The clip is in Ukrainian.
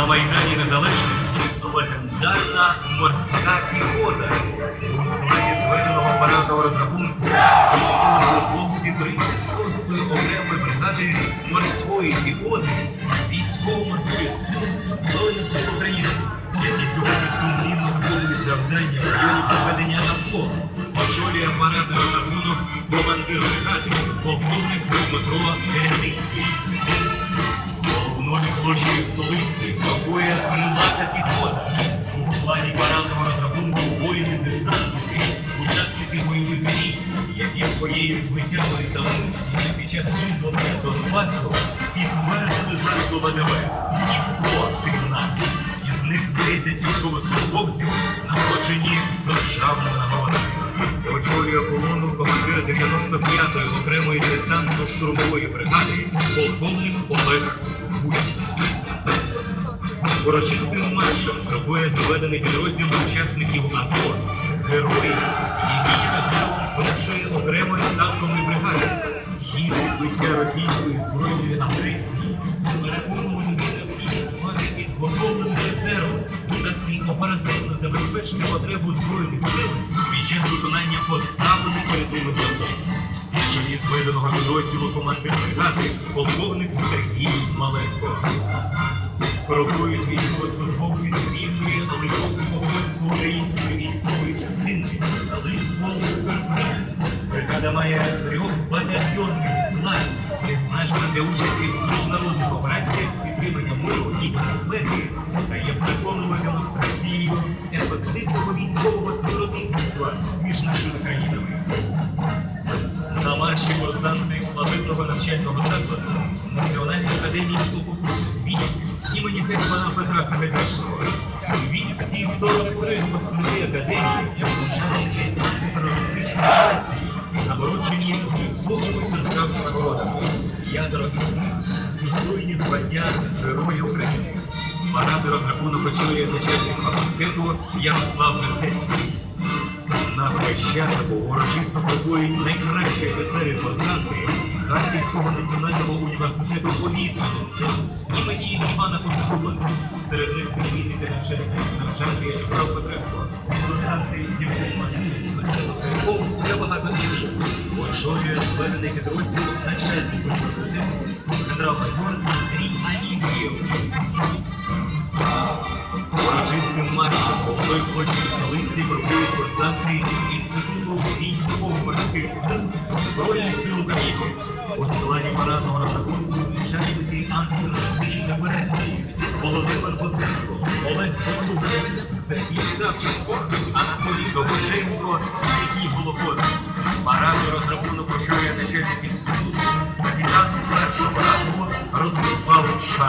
На Майдані Незалежності легендарна морська піхота у складі зведеного апаратного розрахунку військовослужбовці 36-ї окремої бригади морської піхоти військово-морських сил Збройних сил України, які сьогодні сумлінно виконують завдання в районі проведення АТО. Очолює апаратний розрахунок командир бригади, полковник Дмитро Керівницький. Головною площею столиці бойових дій, які своєю звитягою та мужністю під час визволення Донбасу підтвердили назву ВДВ. Ніхто крім нас. Із них 10 військовослужбовців нагороджені державними нагородами. Очолює колону командира 95-ї окремої десантно-штурмової бригади полковник Олег Гусь. Урочистим маршем крокує зведений підрозділ учасників АТО, герої, які є резервом першої окремої танкової бригади. Їх відбиття російської збройної агресії переконували необхідність мати підготовлений резерв, здатний оперативно забезпечити потребу збройних сил під час виконання поставлених перед ними завдань. На чолі зведеного підрозділу командир бригади полковник Сергій Маленко. Крокують військовослужбовці Має трьохбатальйонний склад, призначена для участі в міжнародних операціях з підтримання миру і безпеки та є переконливою демонстрацією ефективного військового співробітництва між нашими країнами. На марші курсанти славетного навчального закладу Національної академії сухопутних військ імені Гетьмана Петра Сагайдачного. 243 випускники академії, учасники антитерористичної нагороджені високими державними нагородами. П'ятеро із них достойні звання Герої України. Паради розрахунок очолює начальник факультету Ярослав Висецький. На Хрещатику урочисто крокують найкращі офіцери курсанти Харківського національного університету повітряних сил імені Івана Кожухова. Серед них підвійника навчання сержант В'ячеслав Петренко, курсанти Євген Мажин, Михайло Кривков та багато інших. Очолює підрозділ начальник університету генерал-майор Андрій Анігієв. Урочистим маршем головної площі столиці крокують курсанти Інституту військово-морських сил Збройних сил України. У складі парадного розрахунку учасники антитерористичної операції Володимир Босенко, Олег Коцук, Сергій Савченко, Анатолій Довженко, Сергій Голокоз. Парадний розрахунок очолює начальник інституту